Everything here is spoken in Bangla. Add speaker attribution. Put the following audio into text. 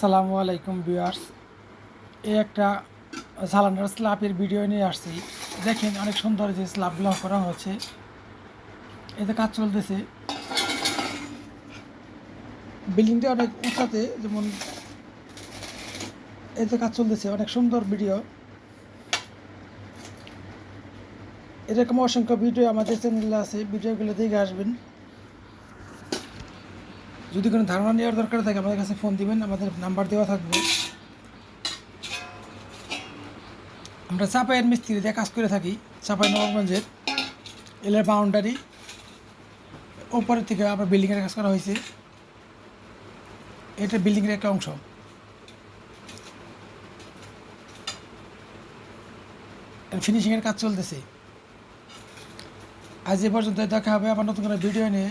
Speaker 1: সালামু আলাইকুম ভিউয়ার্স। এই একটা সালান্ডার স্ল্যাবের ভিডিও নিয়ে আসছি। দেখেন অনেক সুন্দর যে স্ল্যাবগুলো করা হচ্ছে। এতে কাজ চলতেছে। বিল্ডিংটা অনেক উঁচাতে যেমন এতে কাজ চলতেছে, অনেক সুন্দর ভিডিও এরকম অসংখ্য ভিডিও আমাদের চ্যানেলে আছে। ভিডিওগুলো দেখে আসবেন। যদি কোনো ধারণা নেওয়ার দরকার থাকে, আমাদের কাছে ফোন দিবেন, আমাদের নাম্বার দেওয়া থাকবে। আমরা চাপাইয়ের দিয়ে কাজ করে থাকি, চাপাই নবাবগঞ্জের। এলের বাউন্ডারি ওপরের থেকে আবার বিল্ডিংয়ের কাজ করা হয়েছে। এটা বিল্ডিংয়ের একটা অংশ। ফিনিশিংয়ের কাজ চলতেছে। আজ এ পর্যন্ত দেখা হবে, আবার নতুন করে ভিডিও নিয়ে।